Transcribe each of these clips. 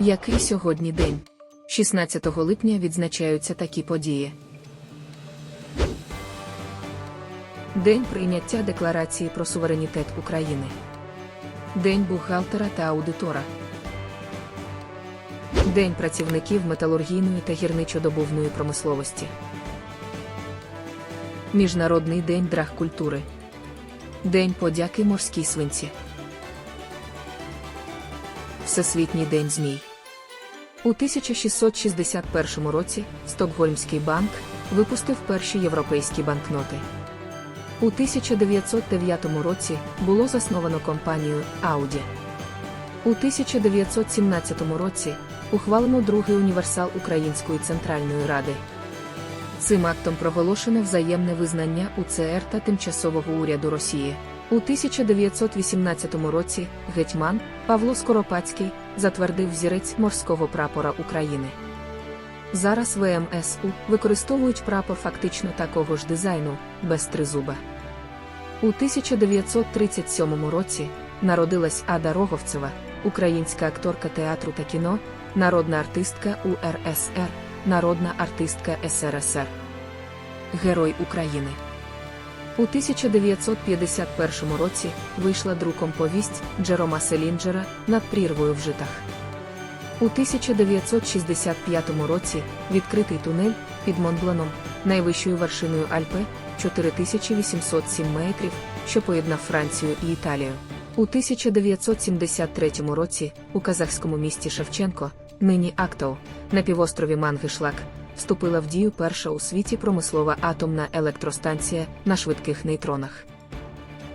Який сьогодні день? 16 липня відзначаються такі події. День прийняття Декларації про суверенітет України. День бухгалтера та аудитора. День працівників металургійної та гірничодобувної промисловості. Міжнародний день драгкультури. День подяки морській свинці. Всесвітній день змій. У 1661 році Стокгольмський банк випустив перші європейські банкноти. У 1909 році було засновано компанію Audi. У 1917 році ухвалено другий універсал Української Центральної Ради. Цим актом проголошено взаємне визнання УЦР та тимчасового уряду Росії. У 1918 році гетьман Павло Скоропадський затвердив взірець морського прапора України. Зараз ВМСУ використовують прапор фактично такого ж дизайну, без тризуба. У 1937 році народилась Ада Роговцева, українська акторка театру та кіно, народна артистка УРСР, народна артистка СРСР. Герой України. У 1951 році вийшла друком повість Джерома Селінджера над прірвою в житах. У 1965 році відкритий тунель під Монбланом, найвищою вершиною Альпи 4807 метрів, що поєднав Францію і Італію. У 1973 році у казахському місті Шевченко, нині Актау, на півострові Мангишлак, вступила в дію перша у світі промислова атомна електростанція на швидких нейтронах.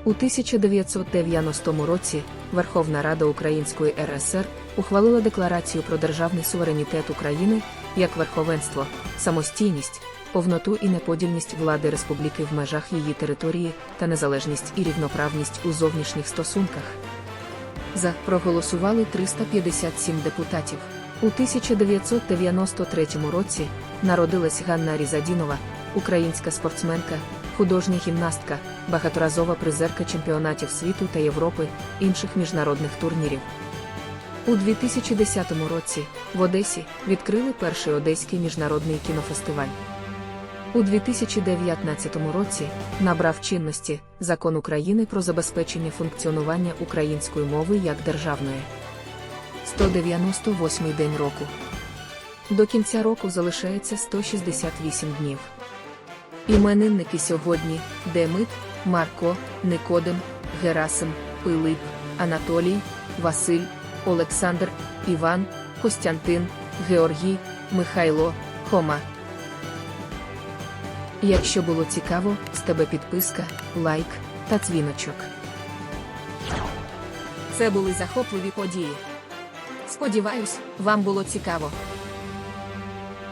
У 1990 році Верховна Рада Української РСР ухвалила декларацію про державний суверенітет України як верховенство, самостійність, повноту і неподільність влади республіки в межах її території та незалежність і рівноправність у зовнішніх стосунках. За проголосували 357 депутатів. У 1993 році народилась Ганна Різадінова, українська спортсменка, художня гімнастка, багаторазова призерка чемпіонатів світу та Європи, інших міжнародних турнірів. У 2010 році в Одесі відкрили перший Одеський міжнародний кінофестиваль. У 2019 році набрав чинності Закон України про забезпечення функціонування української мови як державної. 198 день року. До кінця року залишається 168 днів. Іменинники сьогодні Демид, Марко, Никодим, Герасим, Пилип, Анатолій, Василь, Олександр, Іван, Костянтин, Георгій, Михайло, Хома. Якщо було цікаво, з тебе підписка, лайк та дзвіночок. Це були захопливі події. Сподіваюсь, вам було цікаво.